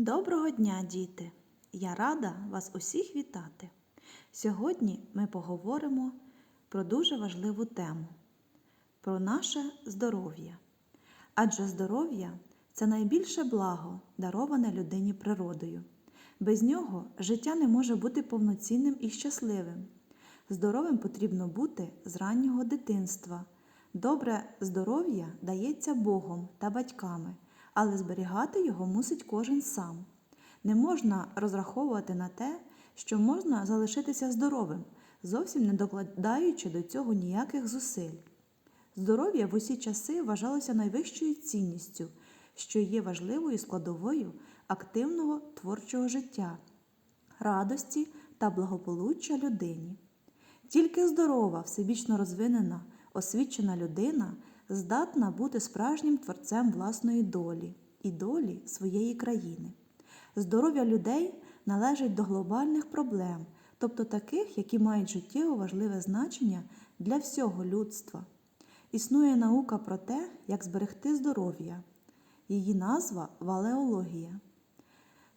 Доброго дня, діти! Я рада вас усіх вітати. Сьогодні ми поговоримо про дуже важливу тему про наше здоров'я. Адже здоров'я це найбільше благо, дароване людині природою. Без нього життя не може бути повноцінним і щасливим. Здоровим потрібно бути з раннього дитинства. Добре здоров'я дається Богом та батьками, але зберігати його мусить кожен сам. Не можна розраховувати на те, що можна залишитися здоровим, зовсім не докладаючи до цього ніяких зусиль. Здоров'я в усі часи вважалося найвищою цінністю, що є важливою складовою активного творчого життя, радості та благополуччя людині. Тільки здорова, всебічно розвинена, освічена людина здатна бути справжнім творцем власної долі і долі своєї країни. Здоров'я людей належить до глобальних проблем, тобто таких, які мають життєво важливе значення для всього людства. Існує наука про те, як зберегти здоров'я. Її назва валеологія.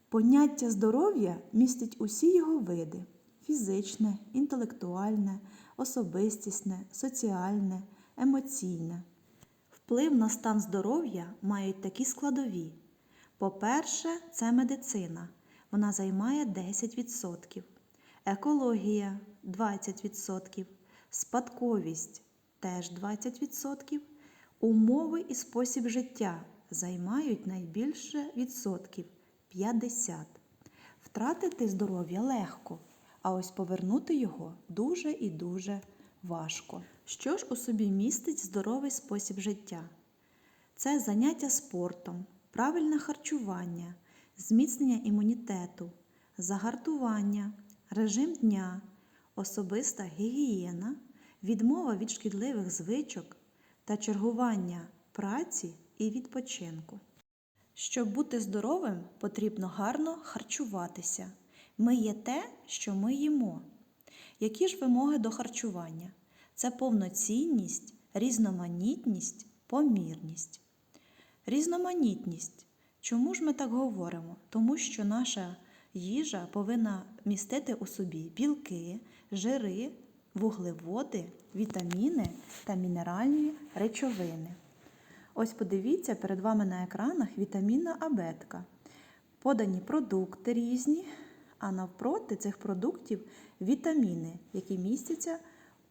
Поняття здоров'я містить усі його види фізичне, інтелектуальне, особистісне, соціальне, емоційне. Вплив на стан здоров'я мають такі складові. По-перше, це медицина. Вона займає 10%, екологія 20%, спадковість теж 20%, умови і спосіб життя займають найбільше відсотків 50%. Втратити здоров'я легко, а ось повернути його дуже і дуже важко. Що ж у собі містить здоровий спосіб життя? Це заняття спортом, правильне харчування, зміцнення імунітету, загартування, режим дня, особиста гігієна, відмова від шкідливих звичок та чергування праці і відпочинку. Щоб бути здоровим, потрібно гарно харчуватися. Ми є те, що ми їмо. Які ж вимоги до харчування? Це повноцінність, різноманітність, помірність. Різноманітність. Чому ж ми так говоримо? Тому що наша їжа повинна містити у собі білки, жири, вуглеводи, вітаміни та мінеральні речовини. Ось подивіться перед вами на екранах вітамінна абетка. Подані продукти різні, а навпроти цих продуктів вітаміни, які містяться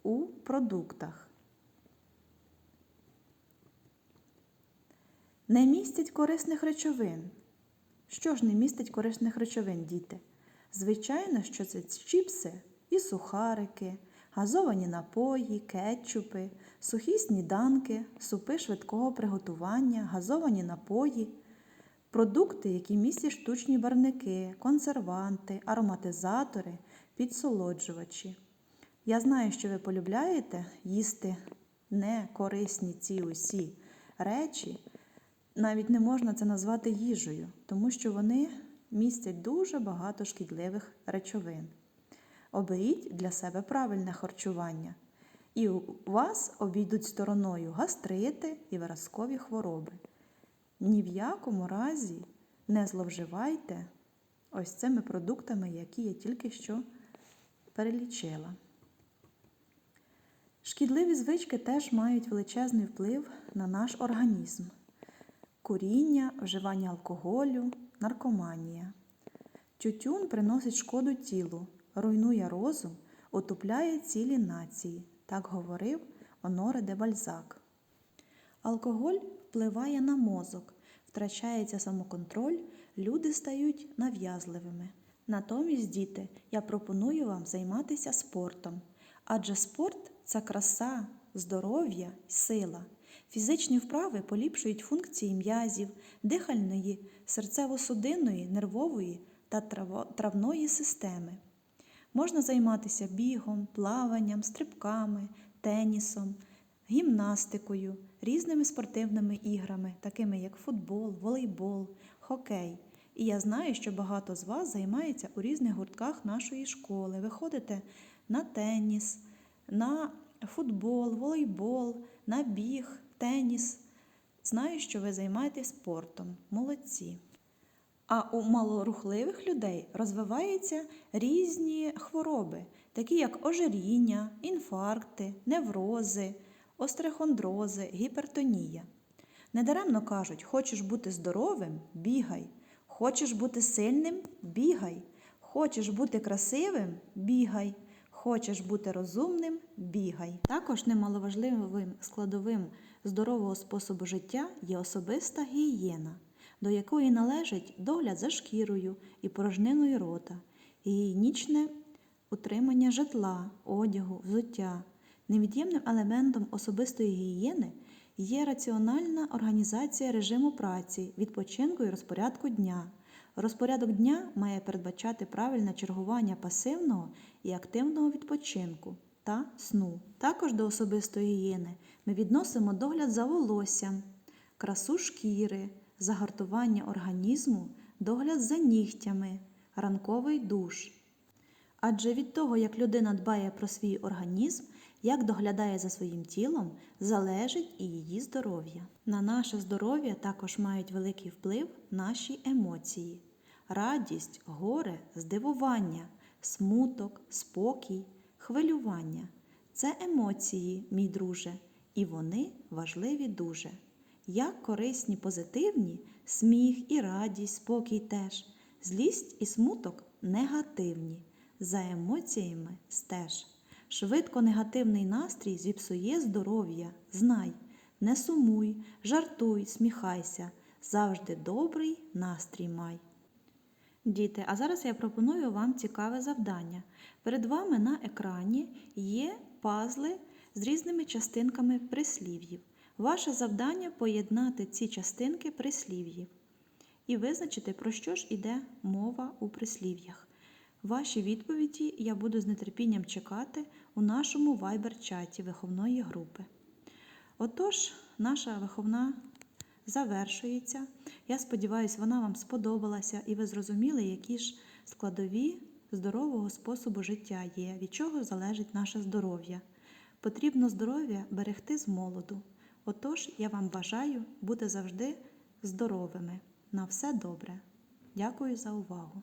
у продуктах. Не містять корисних речовин. Що ж не містить корисних речовин, діти? Звичайно, що це чіпси і сухарики, газовані напої, кетчупи, сухі сніданки, супи швидкого приготування, газовані напої, продукти, які містять штучні барвники, консерванти, ароматизатори, підсолоджувачі. Я знаю, що ви полюбляєте їсти некорисні ці усі речі. Навіть не можна це назвати їжею, тому що вони містять дуже багато шкідливих речовин. Оберіть для себе правильне харчування, і у вас обійдуть стороною гастрити і виразкові хвороби. Ні в якому разі не зловживайте ось цими продуктами, які я тільки що перелічила. Шкідливі звички теж мають величезний вплив на наш організм куріння, вживання алкоголю, наркоманія. Тютюн приносить шкоду тілу, руйнує розум, отупляє цілі нації, так говорив Оноре де Бальзак. Алкоголь впливає на мозок, втрачається самоконтроль, люди стають нав'язливими. Натомість, діти, я пропоную вам займатися спортом, адже спорт це краса, здоров'я сила. Фізичні вправи поліпшують функції м'язів, дихальної, серцево-судинної, нервової та травної системи. Можна займатися бігом, плаванням, стрибками, тенісом, гімнастикою, різними спортивними іграми, такими як футбол, волейбол, хокей. І я знаю, що багато з вас займається у різних гуртках нашої школи. Ви ходите на теніс, на футбол, волейбол, на біг, теніс. Знаю, що ви займаєтесь спортом. Молодці. А у малорухливих людей розвиваються різні хвороби, такі як ожиріння, інфаркти, неврози, острихондрози, гіпертонія. Недаремно кажуть, хочеш бути здоровим бігай, хочеш бути сильним бігай, хочеш бути красивим бігай, хочеш бути розумним бігай. Також немаловажливим складовим здорового способу життя є особиста гігієна, до якої належить догляд за шкірою і порожниною рота, гігієнічне утримання житла, одягу, взуття. Невід'ємним елементом особистої гігієни є раціональна організація режиму праці, відпочинку і розпорядку дня. Розпорядок дня має передбачати правильне чергування пасивного і активного відпочинку та сну. Також до особистої гігієни ми відносимо догляд за волоссям, красу шкіри, загартування організму, догляд за нігтями, ранковий душ. Адже від того, як людина дбає про свій організм, як доглядає за своїм тілом, залежить і її здоров'я. На наше здоров'я також мають великий вплив наші емоції: радість, горе, здивування, смуток, спокій, хвилювання. Це емоції, мій друже, і вони важливі дуже. Як корисні, позитивні, сміх і радість, спокій теж, злість і смуток негативні. За емоціями стеж. Швидко негативний настрій зіпсує здоров'я. Знай, не сумуй, жартуй, сміхайся, завжди добрий настрій май. Діти, а зараз я пропоную вам цікаве завдання. Перед вами на екрані є пазли з різними частинками прислів'їв. Ваше завдання поєднати ці частинки прислів'їв і визначити, про що ж іде мова у прислів'ях. Ваші відповіді я буду з нетерпінням чекати у нашому вайбер-чаті виховної групи. Отож, наша виховна завершується. Я сподіваюся, вона вам сподобалася і ви зрозуміли, які ж складові здорового способу життя є, від чого залежить наше здоров'я. Потрібно здоров'я берегти з молоду. Отож, я вам бажаю бути завжди здоровими. На все добре. Дякую за увагу!